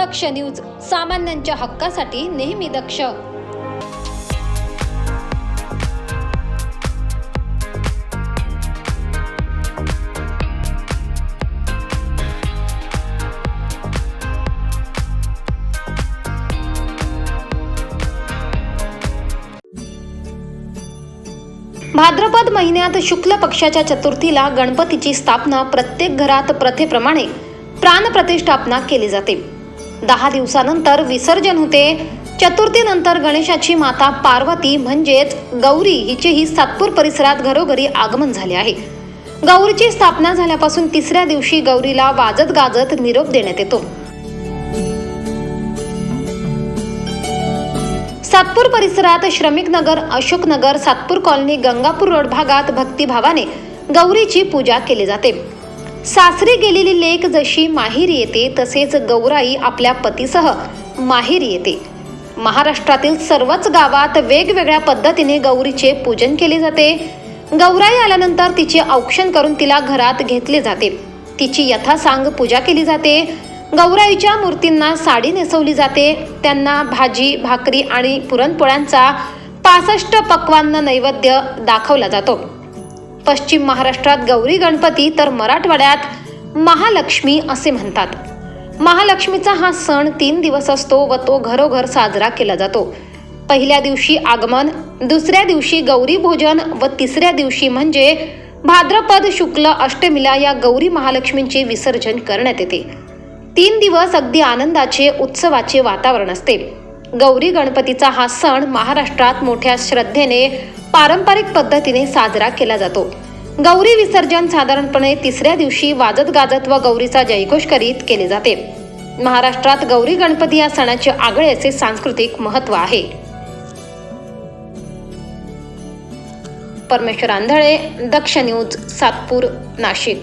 दक्ष news सामान्यांच्या हक्कासाठी नेहमी दक्ष. भाद्रपद महिन्यात शुक्ल पक्षाच्या चतुर्थीला गणपतीची स्थापना प्रत्येक घरात प्रथेप्रमाणे प्राणप्रतिष्ठापना केली जाते. दहा दिवसानंतर विसर्जन होते. चतुर्थीनंतर गणेशाची माता पार्वती म्हणजेच गौरी हिचेही सातपूर परिसरात घरोघरी आगमन झाले आहे. गौरीची स्थापना झाल्यापासून तिसऱ्या दिवशी गौरीला वाजत गाजत निरोप देण्यात येतो. सातपूर परिसरात श्रमिक नगर अशोक नगर सातपूर कॉलनी गंगापूर रोड भागात भक्तिभावाने गौरीची पूजा केली जाते. सासरी गेलेली लेक जशी माहेरी येते तसेच गौराई आपल्या पतीसह माहेरी येते. महाराष्ट्रातील सर्वच गावात वेगवेगळ्या पद्धतीने गौरीचे पूजन केले जाते. गौराई आल्यानंतर तिचे औक्षण करून तिला घरात घेतले जाते. तिची यथासांग पूजा केली जाते. गौराईच्या मूर्तींना साडी नेसवली जाते. त्यांना भाजी भाकरी आणि पुरणपोळ्यांचा पासष्ट पक्वांना नैवेद्य दाखवला जातो. पश्चिम महाराष्ट्रात गौरी गणपती तर मराठवाड्यात महालक्ष्मी असे म्हणतात. महालक्ष्मीचा हा सण तीन दिवस असतो व तो घरोघर साजरा केला जातो. पहिल्या दिवशी आगमन दुसऱ्या दिवशी गौरी भोजन व तिसऱ्या दिवशी म्हणजे भाद्रपद शुक्ल अष्टमीला या गौरी महालक्ष्मींचे विसर्जन करण्यात येते. तीन दिवस अगदी आनंदाचे उत्सवाचे वातावरण असते. गौरी गणपतीचा हा सण महाराष्ट्रात मोठ्या श्रद्धेने पारंपरिक पद्धतीने साजरा केला जातो. गौरी विसर्जन साधारणपणे तिसऱ्या दिवशी वाजत गाजत व गौरीचा जयघोष करीत केले जाते. महाराष्ट्रात गौरी गणपती या सणाचे आगळे असे सांस्कृतिक महत्त्व आहे. परमेश्वर आंधळे दक्ष न्यूज सातपूर नाशिक.